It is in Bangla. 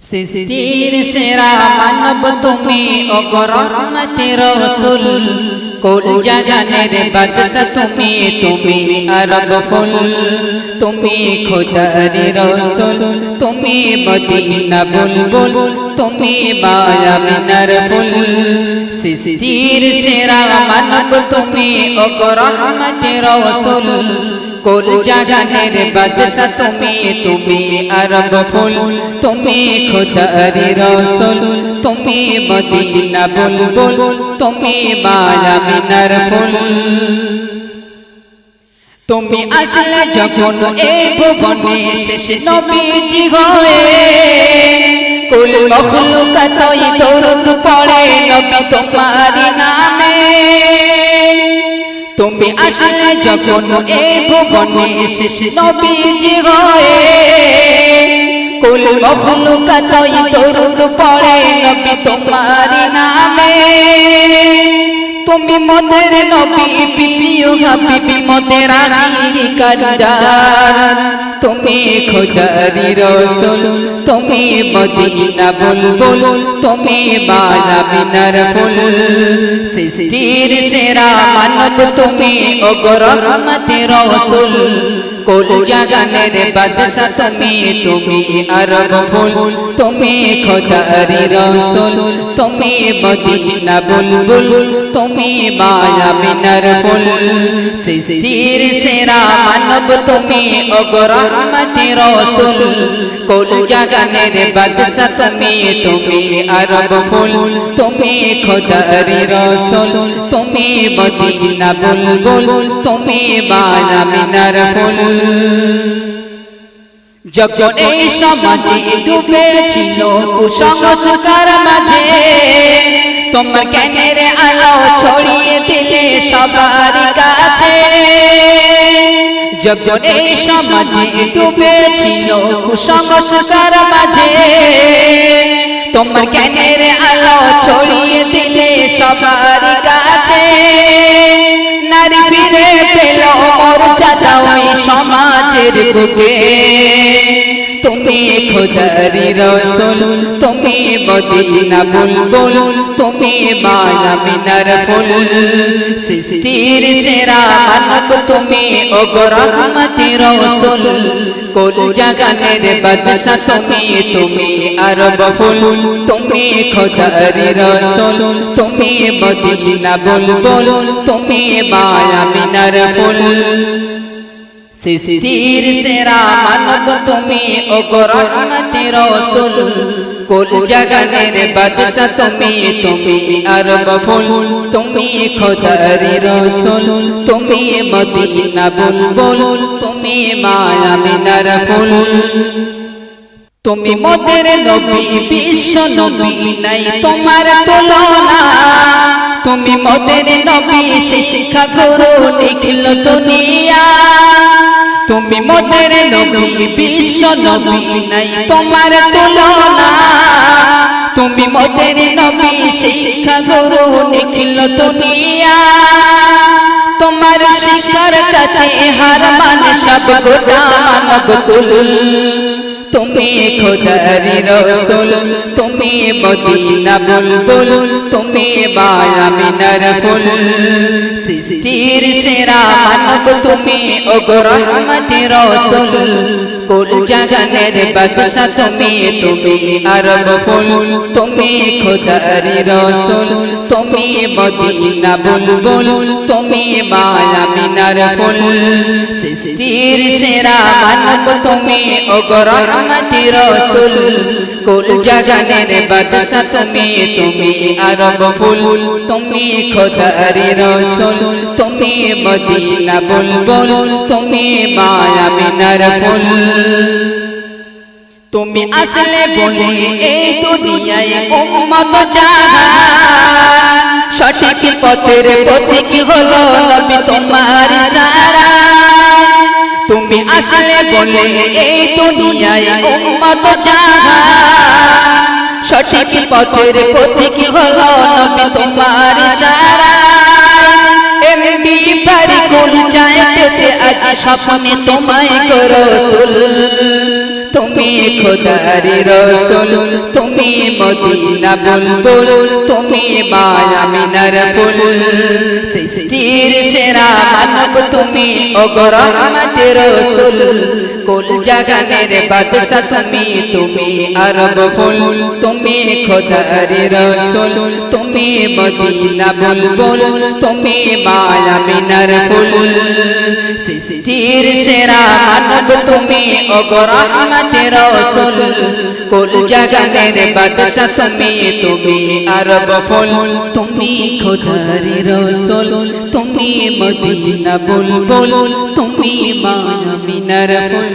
সৃষ্টির সেরা মানব তুমি অগরমতি রসুল। কোল জাগানের বাদশা তুমি তুমি আরব ফুল। তুমি খোদারি রসুল, তুমি মদিনা বুলবুল, তুমি মায়া মিনার ফুল। সৃষ্টির সেরা মানব তুমি অগরমতি রসুল। কোল জাগানের বাদশা, তুমি তুমি আরব ফুল, তুমি খুদারি রসুল, তুমি মদিনা বুলবুল, তুমি মায়া মিনার ফুল। তুমি আসলে যখন এই ভুবনে শেষ নবীজি হয়ে, কুল মখলুকাতই দরুদ পড়ে নবী তোমার নামে। তুমি আসলে যখন এই ভুবনে শেষ নবীজি হয়ে কুল মখলুকাতই দরুদ পড়ে, নবী তোমার নামে। তুমি মদের নবী প্রিয় হাবিবি, মদের আখি কান্ডার তুমি খোদারি রসুল। তুমি মদিনা বুলবুল তুমি মিনার ফুল সৃষ্টির সেরা মানব তুমি অগরমতি রসুল কোল জাগানের বাদশা তুমি তুমি আরব ফুল তুমি খোদারি রসুল তুমি মদিনা বুলবুল তুমি মায়া মিনার ফুল সৃষ্টির সেরা মানব তুমি অগরমতি রসুল কোল জাগানের বাদশা তুমি তুমি আরব ফুল তুমি খোদারি রসুল তুমি মদিনা বুলবুল তুমি মিনার ফুল। যখন এই সমাজে ডুবেছিল কুসংস্কার মাঝে তোমার জ্ঞানের আলো ছড়িয়ে দিলে সবার কাছে। যখন সমাজে ডুবেছিল, কুসংস্কার মাঝে তোমার জ্ঞানের আলো ছড়িয়ে দিলে সবার কাছে। নারী ফিরে পেল মর্যাদা ওই সমাজের বুকে। তুমি খোদারি রসুল তুমি মদিনা বুলবুল তুমি মায়া মিনার ফুল। সৃষ্টির সেরা মানব তুমি অগরমতি রসুল। কোল জাগানের বাদশা তুমি তুমি আরব ফুল। তুমি খোদারি রসুল তুমি মদিনা বুলবুল তুমি মায়া মিনার ফুল। সৃষ্টির সেরা মানব তুমি ও অগরমতি রসুল। কোল জাগানের বাদশা তুমি তুমি আরব ফুল, তুমি খোদারি রসুল। তুমি মদিনা বুলবুল, তুমি মায়া মিনার ফুল। তুমি মোদের নবী, বিশ্ব নবী নাই তোমার তুলনা। তুমি মোদের নবী শিক্ষা গুরু নিখিল দুনিয়া। তুমি মোদের নবী, বিশ্ব নবী নাই, তোমার তুলনা। তুমি মোদের নবী, শিক্ষা গুরু নিখিল দুনিয়া। তোমার শিকার কাছে হার মানে সব কুল তুমি খোদারি রসুল, তুমি মদিনা বুলবুল তুমি মায়া মিনার ফুল সৃষ্টির সেরা মানব তুমি অগরমতি রসুল। কুল জাগানের বাদশা তুমি তুমি আরব ফুল। তুমি খোদারি রসুল, তুমি মদিনা বুলবুল তুমি মায়া মিনার ফুল সৃষ্টির সেরা মানব তুমি অগরমতি রসুল। কুল জাগানের বাদশা, তুমি তুমি আরব ফুল, তুমি খোদারি রসুল, তুমি মদিনা বুলবুল, তুমি মায়া মিনার ফুল। তুমি আসলে বলে এই দুনিয়ায় উম্মত জাহান সঠিক পথের পথিক হলো নবী তোমার সারা তুমি আসলে বলে এই দুনিয়ায় উম্মত জাহান সঠিক পথের পথিক হলো নবী তোমার সারা এমবি পারি কোন যায় রাতে আজ স্বপ্নে তোমায় করো তুমি খোদারি রসুল, তুমি মদিনা বুলবুল, তুমি মায়া মিনার ফুল। সৃষ্টির সেরা মানব তুমি অগর আমাদের রসুল। কুল জাগানের বাদশা তুমি তুমি আরব ফুল। তুমি খোদারি রসুল, তুমি মদিনা বুলবুল তুমি মায়া মিনার ফুল। সৃষ্টির সেরা মানব তুমি অগর আমাদের রসুল। কুল জাগানের বাদশা তুমি তুমি আরব ফুল। তুমি খোদারি রসুল, তুমি মদিনা বুলবুল তুমি মায়া ফুল।